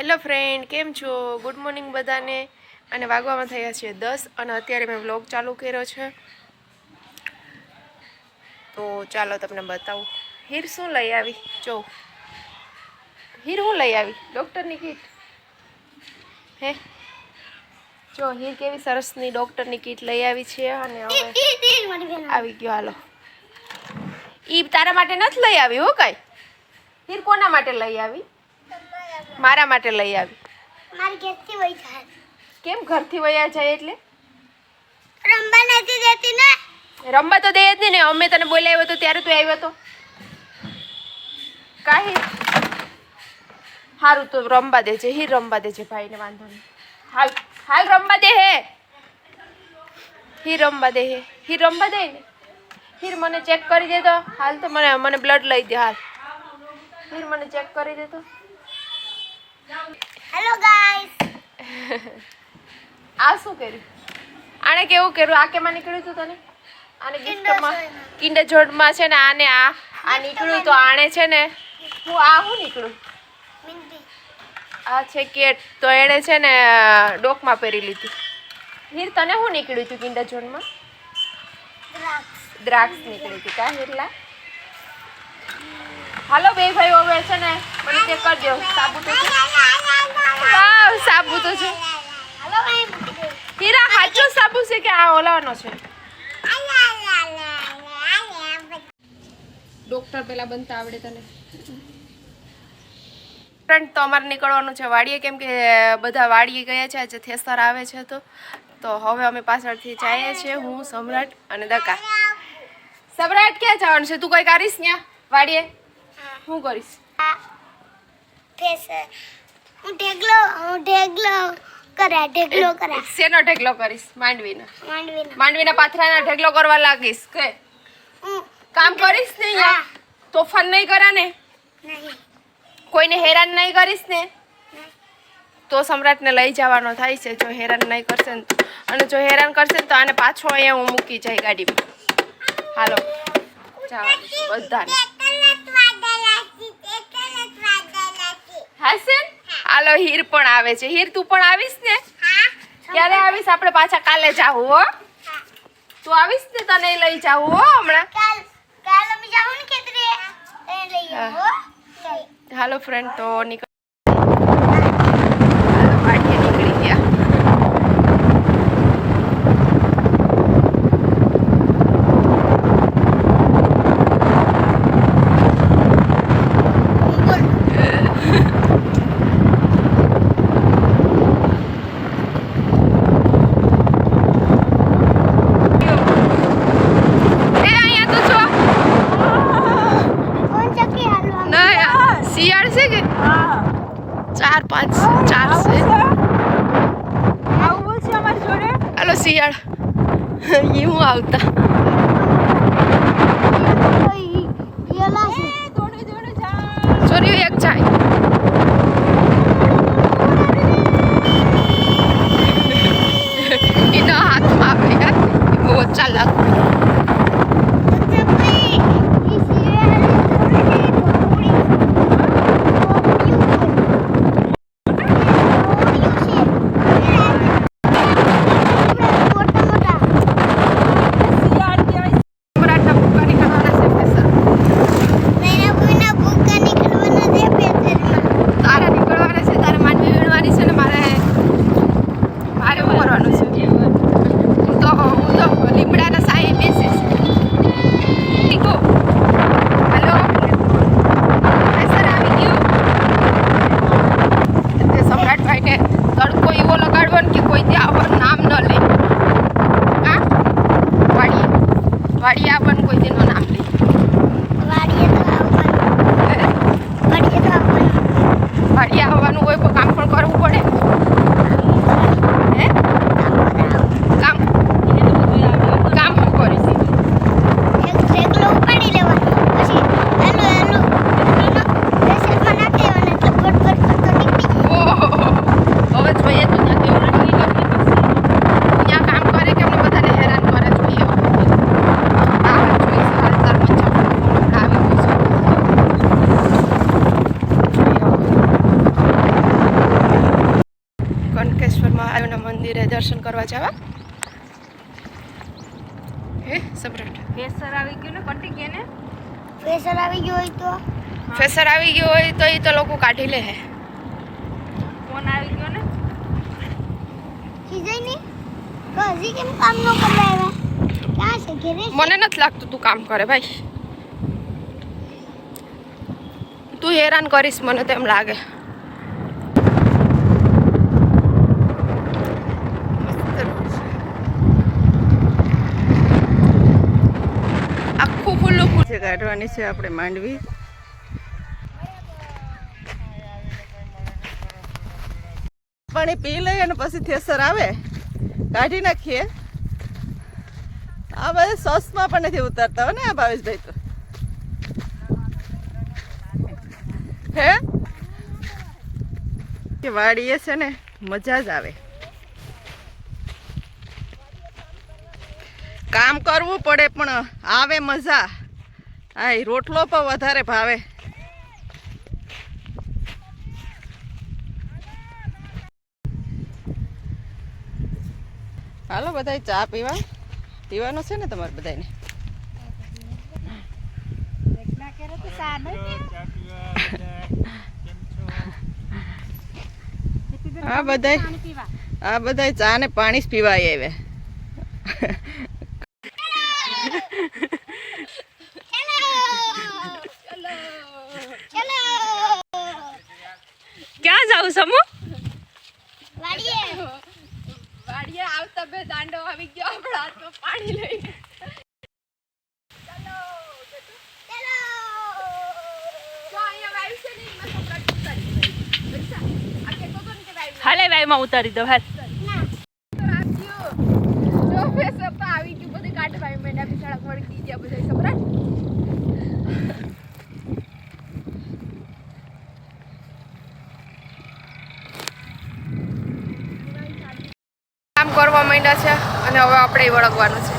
Hello friend, કેમ છો? Good morning બધાને. અને વાગવામાં થયા છે દસ અને અત્યારે મેં વ્લોગ ચાલુ કર્યો છે. તો ચાલો તમને બતાવું. હીર શું લઈ આવી? જો. હીર હું લઈ આવી? ડૉક્ટરની કીટ. હે? જો, હીર કેવી સરસની ડૉક્ટરની કીટ લઈ આવી છે અને હવે આવી ગયો. હાલો. ઈ તારા માટે નથી લઈ આવી હો કાંઈ? હીર કોના માટે લઈ આવી? મારા માટે લઈ આવી. મારી ઘરથી વહી જાય. કેમ ઘરથી વયા જાય એટલે? રંબા નથી દેતી ને? રમવા તો દે જ નહીં ને અમે તને બોલાવ્યો હતો ત્યારે તું આવ્યો હતો કાંઈ? સારું તો રમવા દેજે હીર રમવા દેજે ભાઈને વાંધો નહીં. હાલ હાલ રમવા દે હે. હીર રમવા દે હે. હીર રમવા દે ને. હીર મને ચેક કરી દે તો. હાલ તો મને મને બ્લડ લઈ દે હાલ. હીર મને ચેક કરી દે તો. હેલો ગાઈસ આ શું કર્યું? આણે કેવું કર્યું? આ કેમાં નીકળ્યું હતું તને? આને ગિફ્ટમાં કિન્ડર જોડમાં. છે ને આને આ આ નીકળ્યું તો આણે છે ને હું આ હું નીકળું? આ છે કેટ. તો એણે છે ને ડોકમાં પહેરી લીધી. હીર તને શું નીકળ્યું હતું કિન્ડર જોડમાં? દ્રાક્ષ દ્રાક્ષ નીકળી હતી. કા હીરલા? હાલો બે ભાઈ હવે છે ને મને ચેક કરજો સાબુ તો છે. વાવ સાબુ તો છે. હીરા સાચો સાબુ છે કે આ ઓલાવાનો છે? ડોક્ટર પેલા બનતા આવડે તને. ફ્રેન્ડ તો અમારે નીકળવાનું છે વાડીએ, કેમ કે બધા વાડીએ ગયા છે, આજે થેસર આવે છે તો. તો હવે અમે પાછળથી જઈએ છીએ, હું, સમ્રાટ અને દકા. સમ્રાટ, ક્યાં જવાનું છે? તું કઈ કરીશ ત્યાં વાડીએ? શું કરીશ. હું ઢેગલો હું ઢેગલો કરા ઢેગલો કરા. શેનો ઢેગલો કરીશ? માંડવીનો. માંડવીનો. માંડવીના પાથરાના ઢેગલો કરવા લાગીશ કે? કામ કરીશ ને અહીંયા? તોફાન નહીં કરા ને? નહીં. કોઈને હેરાન નહીં કરીશ ને? તો સમ્રાટને લઈ જવાનો થાય છે. જો હેરાન નહીં કરશે ને અને જો હેરાન કરશે ને તો આને પાછો અહીંયા હું મૂકી જાય ગાડીમાં. હાલો. જવાનું બધાને. હાસે હાલો હીર પણ આવે છે. હીર તું પણ આવીશ ને? ક્યારે આવીશ? આપણે પાછા કાલે જાવું હો. તું આવીશ ને તને લઈ જાવું હો હમણાં. હાલો ફ્રેન્ડ તો નીકળ હાલો, વાડીએ નીકળી ગયા એ અહીંયા તો છો કોણ ચક્કી હાલવા ના યાર, શિયાળ છે કે? ચાર પાંચ ચાર છે. હાલો શિયાળ. હું આવતા? યેલા છે. ચોર્યું એક જાય. તડકો એવો લગાડવો ને કે કોઈ ત્યાં આવવાનું નામ ન લે. કા વાડીએ? વાડીએ મહાદેવના મંદિરે દર્શન કરવા જવા? હે સમ્રાટ? કેસર આવી ગયું ને કટી ગયા ને? ફેસર આવી ગયો હોય તો? ફેસર આવી ગયો હોય તો એ તો લોકો કાઢી લે હે. ફોન આવી ગયો ને? ખીજાય નહીં? તો હજી કેમ કામ ન કરવા ક્યાં છે? ઘરે મને નથી લાગતું તું કામ કરે ભાઈ. તું હેરાન કરીશ મને તેમ લાગે મસ્ત road છે. આખું ખુલ્લું ખુલ્લું છે કાઢવાની છે આપણે માંડવી. પાણી પી લઈએ અને પછી થેસર આવે. કાઢી નાખીએ. આ બધા સોસમાં પણ નથી ઉતારતા હોય ને આ ભાવેશભાઈ તો. હે? કે વાડીએ છે ને મજા જ આવે. કામ કરવું પડે પણ આવે મજા. હા એ રોટલો પણ વધારે ભાવે. હાલો બધાય ચા પીવા? પીવાનો છે ને તમારે બધાને આ બધાય. આ બધા ચા ને પાણી જ પીવાય આવ્યા સમૂહ વાડીએ વાડીએ આવતા બે દાંડો આવી ગયો આપણા હાથમાં પાણી લઈને ચલો જો અહીંયા વાયુ છે ને એમાં સમ્રાટ ઉતારી દે. બચ્ચા, આ કહેતો હતો ને કે વાયુ હાલે વાયમાં ઉતારી દો હાલ. તો રાખ્યું. જો ફેસર તો આવી ગયું બધું કાઢવા મેં ડાબી સડક વળગી ગયા બધા સમ્રાટ કામ કરવા માંડ્યા છે અને હવે આપણે વળગવાનું છે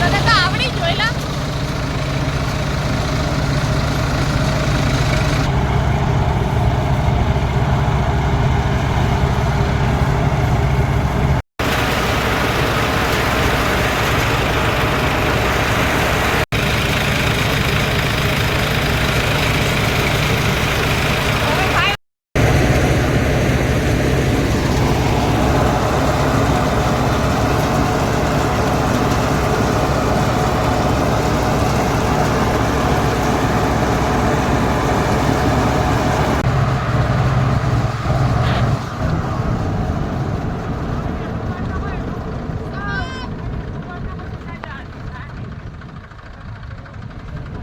તને તો આવડી જ હોય લા.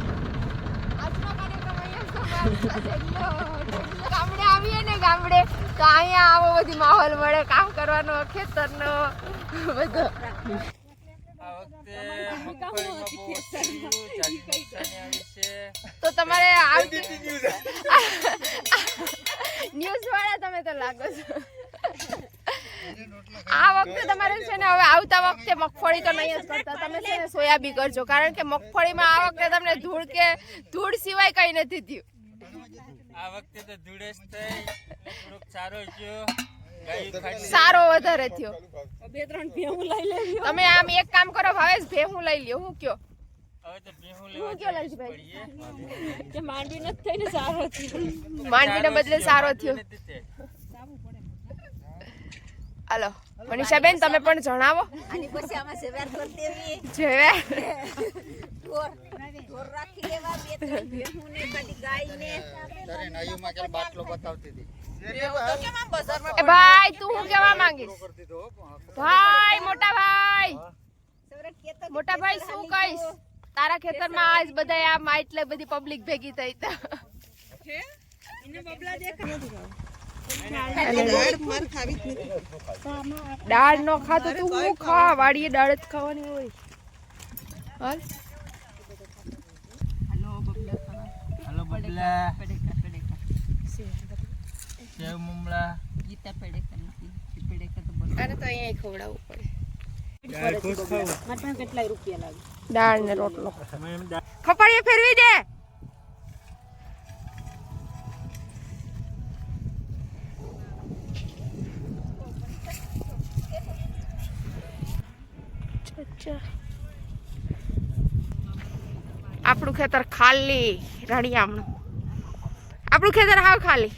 આજનો કાર્યક્રમ અહીંયા સમાપ્ત થશે. ગામડે આવીએ ને ગામડે તો અહીંયા આવો બધી માહોલ મળે કામ કરવાનો ખેતરનો બધો. તો તમારે ન્યૂઝ. વાળા તમે તો લાગો છો. આ વખતે તમારે છે ને હવે આવતા વખતે મગફળી તો નહીં જ કરતા. તમે છે ને સોયાબી કરજો કારણ કે મગફળીમાં આ વખતે તમને ધૂળ કે ધૂળ સિવાય કઈ નથી થયું. આ વખતે તો ધૂળેશ થઈ. થોડુંક સારો ગયો સારો વધારે થયો. બે ત્રણ ભેહું લઈ લેજો તમે આમ એક કામ કરો ભાવેશ ભેહું લઈ લ્યો. હું કયો? માંડવી માંડવીને બદલે સારો થયો. હાલો. મનીષાબેન તમે પણ જણાવો. આની પછી આમાં સેવાર કરી દેવી. જેવે ઢોર ઢોર રાખી લેવા બે ત્રણ ભેહું ને ખાલી ગાય ને એ ભાઈ તું હું કેવા માંગીશ? ભાઈ મોટા ભાઈ. મોટા ભાઈ શું કહીશ? તારા ખેતરમાં આજ બધા આમ એટલે બધી પબ્લિક ભેગી થઈ તા. દાળ નો ખાતો તું હું ખા? વાડીએ દાળ જ ખાવાની હોય. હાલ. હલો બબલા. સેવ મમરા લીમડા ગીતા પેડેકર નથી પેડેકર તો બોલ અરે તો અહીંયા ખવડાવવું પડે. કેટલાય રૂપિયા લાગે દાળ ને રોટલો. ખપાડીએ ફેરવી દે. આપણું ખેતર ખાલી રણિયામણું આપણું ખેતર હાવ ખાલી.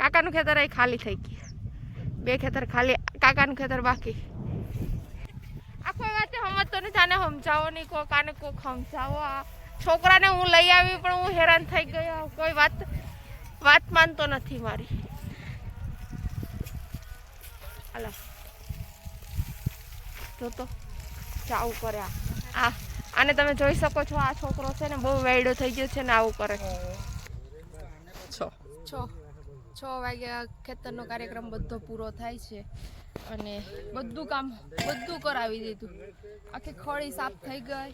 કાકાનું ખેતર અહીં ખાલી થઈ ગયું. બે ખેતર ખાલી, કાકાનું ખેતર બાકી. આ કોઈ વાતે સમજતો નથી આને સમજાવો નહીં, કોક આને કોક સમજાવો. આ છોકરાને હું લઈ આવી, પણ હું હેરાન થઈ ગયો. કોઈ વાત વાત માનતો નથી મારી. હાલો. જો તો આવું કરે આ. આને તમે જોઈ શકો છો આ છોકરો છે ને બહુ વેડો થઈ ગયો છે ને આવું કરે છો. છ. છ વાગ્યા ખેતરનો કાર્યક્રમ બધો પૂરો થાય છે. અને બધું કામ બધું કરાવી દીધું. આખી ખોળી સાફ થઈ ગઈ.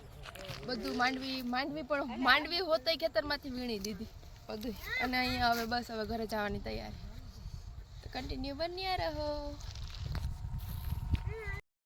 બધું માંડવી માંડવી પણ માંડવી હોતે ખેતરમાંથી વીણી દીધી. બધું અને અહીંયા હવે બસ હવે ઘરે જવાની તૈયારી. તો કન્ટિન્યુ બન્યા રહો.